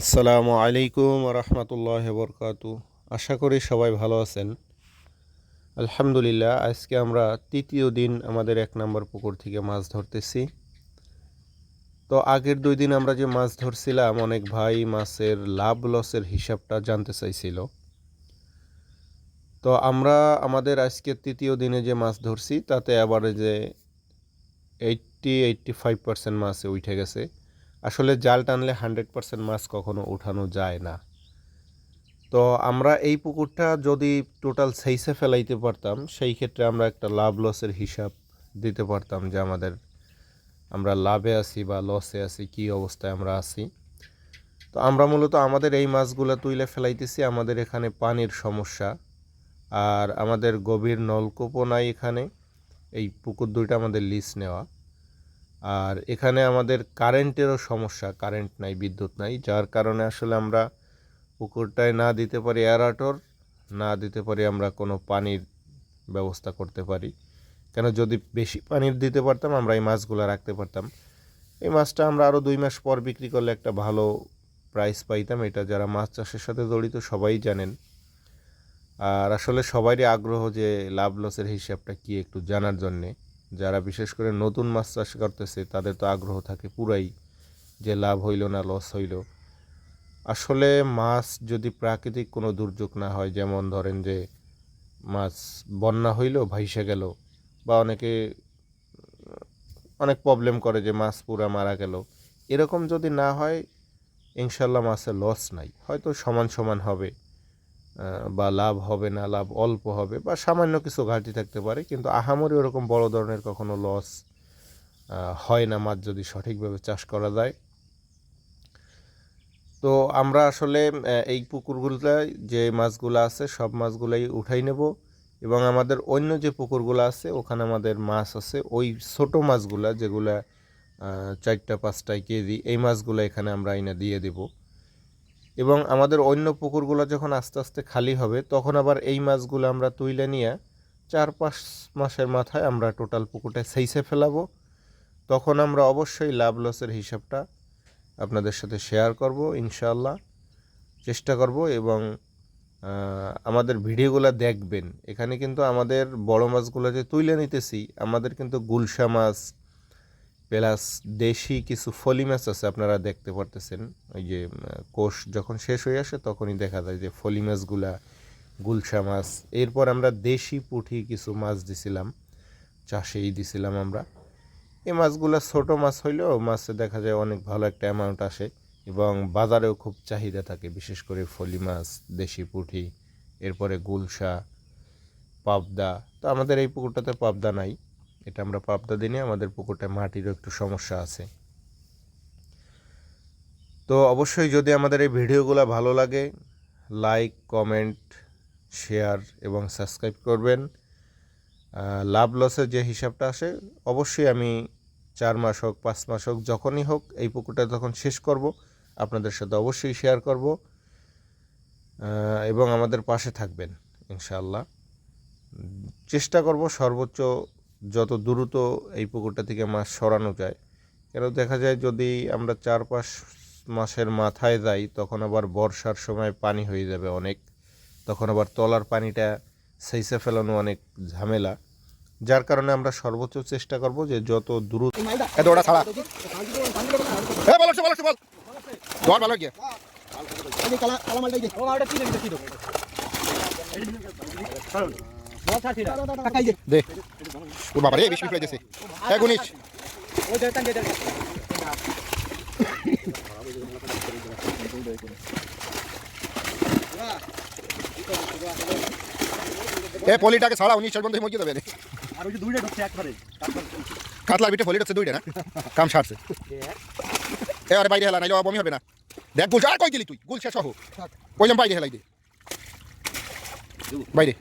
আসসালামু আলাইকুম রহমতুল্লাহ বরকাতু। আশা করি সবাই ভালো আছেন। আলহামদুলিল্লাহ, আজকে আমরা তৃতীয় দিন আমাদের এক নম্বর পুকুর থেকে মাছ ধরতেছি। তো আগের দুই দিন আমরা যে মাছ ধরছিলাম, অনেক ভাই মাছের লাভ লসের হিসাবটা জানতে চাইছিল। তো আমরা আমাদের আজকে তৃতীয় দিনে যে মাছ ধরছি, তাতে আবার যে এইটটি এইটটি ফাইভ পার্সেন্ট মাছে উঠে গেছে। আসলে জাল টানলে হান্ড্রেড পার্সেন্ট মাছ কখনো উঠানো যায় না। তো আমরা এই পুকুরটা যদি টোটাল সেইসে ফেলাইতে পারতাম, সেই ক্ষেত্রে আমরা একটা লাভ লসের হিসাব দিতে পারতাম যে আমাদের, আমরা লাভে আছি বা লসে আছি, কী অবস্থায় আমরা আছি। তো আমরা মূলত আমাদের এই মাছগুলো তুইলে ফেলাইতেছি, আমাদের এখানে পানির সমস্যা। আর আমাদের গভীর নলকূপও নাই এখানে, এই পুকুর দুইটা আমাদের লিজ নেওয়া। আর এখানে আমাদের কারেন্টেরও সমস্যা, কারেন্ট নাই, বিদ্যুৎ নাই, যার কারণে আসলে আমরা পুকুরটায় না দিতে পারি এয়ারাটর না দিতে পারি আমরা কোনো পানির ব্যবস্থা করতে পারি। কেন যদি বেশি পানির দিতে পারতাম, আমরা এই মাছগুলো রাখতে পারতাম। এই মাছটা আমরা আরও দুই মাস পর বিক্রি করলে একটা ভালো প্রাইস পাইতাম, এটা যারা মাছ চাষের সাথে জড়িত সবাই জানেন। আর আসলে সবারই আগ্রহ যে লাভ লসের হিসাবটা কি একটু জানার জন্যে। যারা বিশেষ করে নতুন মাছ চাষ করতেছে, তাদের তো আগ্রহ থাকে পুরাই যে লাভ হইল না লস হইল। আসলে মাছ যদি প্রাকৃতিক কোনো দুর্যোগ না হয়, যেমন ধরেন যে মাছ বন্যা হইল, ভাইসে গেল, বা অনেকে, অনেক প্রবলেম করে যে মাছ পুরা মারা গেল, এরকম যদি না হয়, ইনশাল্লাহ মাছের লস নাই। হয়তো সমান সমান হবে। বা লাভ হবে না, লাভ অল্প হবে বা সামান্য কিছু ঘাটতি থাকতে পারে, কিন্তু আহামরি ওরকম বড় ধরনের কখনো লস হয় না মাছ যদি সঠিকভাবে চাষ করা যায়। তো আমরা আসলে এই পুকুরগুলোয় যে মাছগুলো আছে সব মাছগুলাই উঠাই নেব এবং আমাদের অন্য যে পুকুরগুলো আছে ওখানে আমাদের মাছ আছে, ওই ছোট মাছগুলা যেগুলা চারটা পাঁচটায় কেজি, এই মাছগুলো এখানে আমরা আইনা দিয়ে দেবো। এবং আমাদের অন্য পুকুরগুলো যখন আস্তে আস্তে খালি হবে, তখন আবার এই মাছগুলো আমরা তুইলে নিয়ে চার পাঁচ মাসের মাথায় আমরা টোটাল পুকুরটা সেইসে ফেলাবো। তখন আমরা অবশ্যই লাভ লসের হিসাবটা আপনাদের সাথে শেয়ার করব ইনশাল্লাহ চেষ্টা করব এবং আমাদের ভিডিওগুলো দেখবেন। এখানে কিন্তু আমাদের বড় মাছগুলো যে তুইলে নিতেছি, আমাদের কিন্তু গুলশা মাছ প্লাস দেশি কিছু ফলি মাছ আছে, আপনারা দেখতে পারতেছেন। ওই যে কোষ যখন শেষ হয়ে আসে তখনই দেখা যায় যে ফলি মাছগুলা গুলশা মাছ, এরপর আমরা দেশি পুঁটি কিছু মাছ দিছিলাম, চাষেই দিছিলাম আমরা। এই মাছগুলো ছোট মাছ হইলেও মাছে দেখা যায় অনেক ভালো একটা অ্যামাউন্ট আসে এবং বাজারেও খুব চাহিদা থাকে, বিশেষ করে ফলি মাছ দেশি পুঁটি এরপরে গুলশা, পাবদা। তো আমাদের এই পুকুরটাতে পাবদা নাই। এটা আমরা পাবদা দিনে, আমাদের পুকুরটায় মাটিরও একটু সমস্যা আছে। তো অবশ্যই যদি আমাদের এই ভিডিওগুলো ভালো লাগে লাইক কমেন্ট শেয়ার এবং সাবস্ক্রাইব করবেন। লাভ লসের যে হিসাবটা আসে, অবশ্যই আমি চার মাস হোক, পাঁচ মাস হোক, যখনই হোক, এই পুকুরটা যখন শেষ করব, আপনাদের সাথে অবশ্যই শেয়ার করব এবং আমাদের পাশে থাকবেন, ইনশাআল্লাহ। চেষ্টা করব সর্বোচ্চ যত দ্রুত এই পুকুরটা থেকে মাছ সরানো যায়। কেন দেখা যায় যদি আমরা চার পাঁচ মাসের মাথায় যাই তখন আবার বর্ষার সময় পানি হয়ে যাবে অনেক। তখন আবার তলার পানিটা সেইসে ফেলানো অনেক ঝামেলা। যার কারণে আমরা সর্বোচ্চ চেষ্টা করব যে যত দ্রুত ছাড়া। এ, পলিটাকে ছাড়া উনিশ বন্ধু মুরগি দেবে আর ওই যে কাতলা বিটে ফলি হচ্ছে দুইটা না? কাম সারছে। এ, আরে বাইরে হেলা, নাইলে বমি হবে না। দেখ গুল আর কই দিলি তুই? গুল শেষ হো কইলাম বাইরে হেলাই দে। বাইরে।